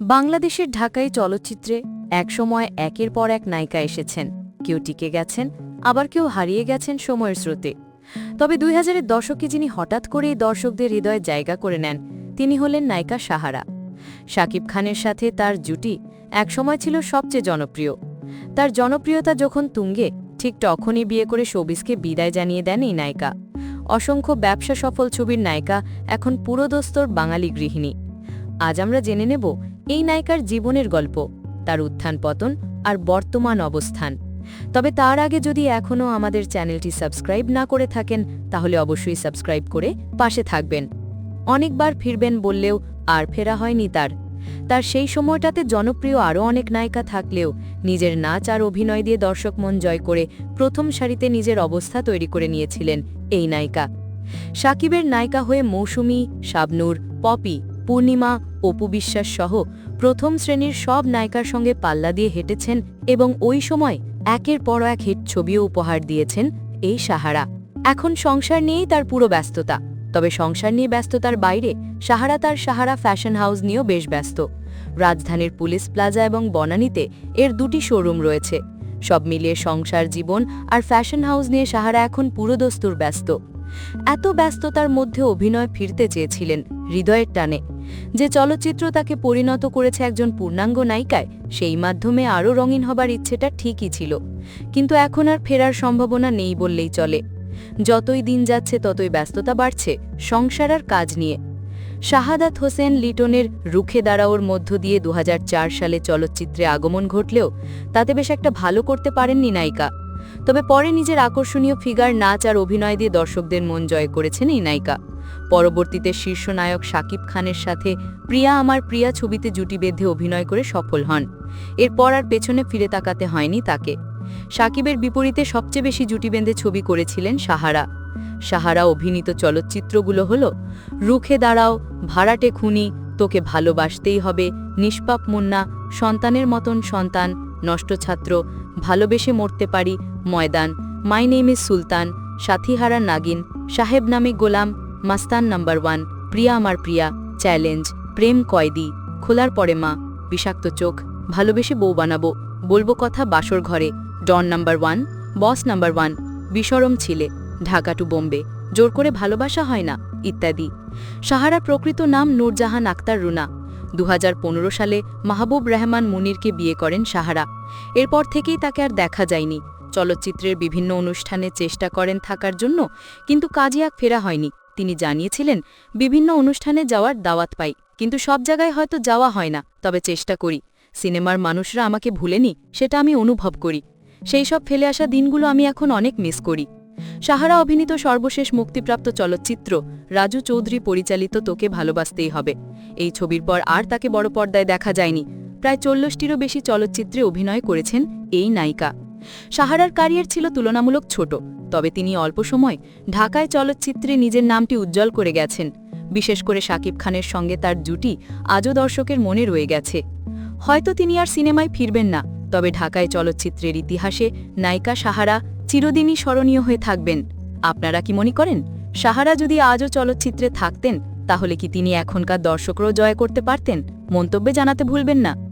বাংলাদেশের ঢাকাই চলচ্চিত্রে একসময় একের পর এক নায়িকা এসেছেন। কেউ টিকে গেছেন, আবার কেউ হারিয়ে গেছেন সময়ের স্রোতে। তবে দুই হাজারের দশকে যিনি হঠাৎ করেই দর্শকদের হৃদয়ে জায়গা করে নেন, তিনি হলেন নায়িকা সাহারা। শাকিব খানের সাথে তার জুটি একসময় ছিল সবচেয়ে জনপ্রিয়। তার জনপ্রিয়তা যখন তুঙ্গে, ঠিক তখনই বিয়ে করে শোবিসকে বিদায় জানিয়ে দেন এই নায়িকা। অসংখ্য ব্যবসা সফল ছবির নায়িকা এখন পুরোদস্তর বাঙালি গৃহিণী। আজ আমরা জেনে নেব এই নায়িকার জীবনের গল্প, তার উত্থান পতন আর বর্তমান অবস্থান। তবে তার আগে যদি এখনও আমাদের চ্যানেলটি সাবস্ক্রাইব না করে থাকেন, তাহলে অবশ্যই সাবস্ক্রাইব করে পাশে থাকবেন। অনেকবার ফিরবেন বললেও আর ফেরা হয়নি তার। তার সেই সময়টাতে জনপ্রিয় আরও অনেক নায়িকা থাকলেও নিজের নাচ আর অভিনয় দিয়ে দর্শক মন জয় করে প্রথম সারিতে নিজের অবস্থা তৈরি করে নিয়েছিলেন এই নায়িকা। সাকিবের নায়িকা হয়ে মৌসুমী, শাবনূর, পপি, পূর্ণিমা অপু বিশ্বাস সহ প্রথম শ্রেণির সব নায়িকার সঙ্গে পাল্লা দিয়ে হেঁটেছেন এবং ওই সময় একের পর এক হিট ছবিও উপহার দিয়েছেন এই সাহারা। এখন সংসার নিয়েই তার পুরো ব্যস্ততা। তবে সংসার নিয়ে ব্যস্ততার বাইরে সাহারা তার সাহারা ফ্যাশন হাউস নিয়েও বেশ ব্যস্ত। রাজধানীর পুলিশ প্লাজা এবং বনানীতে এর দুটি শোরুম রয়েছে। সব মিলিয়ে সংসার জীবন আর ফ্যাশন হাউস নিয়ে সাহারা এখন পুরোদস্তুর ব্যস্ত। এত ব্যস্ততার মধ্যে অভিনয় ফিরতে চেয়েছিলেন হৃদয়ের টানে। যে চলচ্চিত্র তাকে পরিণত করেছে একজন পূর্ণাঙ্গ নায়িকায়, সেই মাধ্যমে আরও রঙিন হবার ইচ্ছেটা ঠিকই ছিল। কিন্তু এখন আর ফেরার সম্ভাবনা নেই বললেই চলে। যতই দিন যাচ্ছে, ততই ব্যস্ততা বাড়ছে, সংসার আর কাজ নিয়ে। শাহাদাত হোসেন লিটনের রুখে দাঁড়াওর মধ্য দিয়ে দু হাজার চার সালে চলচ্চিত্রে আগমন ঘটলেও তাতে বেশ একটা ভালো করতে পারেননি নায়িকা। তবে পরে নিজের আকর্ষণীয় ফিগার নাচ আর অভিনয় দিয়ে দর্শকদের মন জয় করেছেন এই নায়িকা। পরবর্তীতে শীর্ষ নায়ক শাকিব খানের সাথে প্রিয়া আমার প্রিয়া ছবিতে জুটি বেঁধে অভিনয় করে সফল হন। এরপর আর পেছনে ফিরে তাকাতে হয়নি তাকে। সাকিবের বিপরীতে সবচেয়ে বেশি জুটি বেঁধে ছবি করেছিলেন সাহারা। সাহারা অভিনীত চলচ্চিত্রগুলো হল, রুখে দাঁড়াও, ভাড়াটে খুনি, তোকে ভালোবাসতেই হবে, নিষ্পাপ মুন্না, সন্তানের মতন সন্তান, নষ্ট ছাত্র ভালোবেসে মরতে পারি, ময়দান। মাই নেম ইজ সুলতান, সাথীহারা নাগিন, সাহেব নামে গোলাম, মাস্তান নাম্বার ওয়ান, প্রিয়া আমার প্রিয়া, চ্যালেঞ্জ, প্রেম কয়দি, খোলার পরে মা, বিষাক্ত চোখ, ভালোবেসে বউ বানাবো, বলব কথা বাসর ঘরে, don number one, boss number one বিসরম ছিলে ঢাকা টু বোম্বে, জোর করে ভালোবাসা হয় না, ইত্যাদি। সাহারার প্রকৃত নাম নূরজাহান আক্তার রুনা দু হাজার পনেরো সালে মাহবুব রহমান মুনিরকে বিয়ে করেন সাহারা। এরপর থেকেই তাকে আর দেখা যায়নি। চলচ্চিত্রের বিভিন্ন অনুষ্ঠানে চেষ্টা করেন থাকার জন্য, কিন্তু কাজে এক ফেরা হয়নি। তিনি জানিয়েছিলেন, বিভিন্ন অনুষ্ঠানে যাওয়ার দাওয়াত পাই, কিন্তু সব জায়গায় হয়তো যাওয়া হয় না, তবে চেষ্টা করি। সিনেমার মানুষরা আমাকে ভুলেনি, সেটা আমি অনুভব করি। সেই সব ফেলে আসা দিনগুলো আমি এখন অনেক মিস করি। সাহারা অভিনীত সর্বশেষ মুক্তিপ্রাপ্ত চলচ্চিত্র রাজু চৌধুরী পরিচালিত তোকে ভালোবাসতেই হবে। এই ছবির পর আর তাকে বড় পর্দায় দেখা যায়নি। প্রায় চল্লিশটিরও বেশি চলচ্চিত্রে অভিনয় করেছেন এই নায়িকা। সাহারার ক্যারিয়ার ছিল তুলনামূলক ছোট, তবে তিনি অল্প সময় ঢাকায় চলচ্চিত্রে নিজের নামটি উজ্জ্বল করে গেছেন। বিশেষ করে শাকিব খানের সঙ্গে তার জুটি আজও দর্শকের মনে রয়ে গেছে। হয়তো তিনি আর সিনেমায় ফিরবেন না, তবে ঢাকায় চলচ্চিত্রের ইতিহাসে নায়িকা সাহারা চিরদিনই স্মরণীয় হয়ে থাকবেন। আপনারা কি মনে করেন, সাহারা যদি আজও চলচ্চিত্রে থাকতেন, তাহলে কি তিনি এখনকার দর্শকরাও জয় করতে পারতেন? মন্তব্যে জানাতে ভুলবেন না।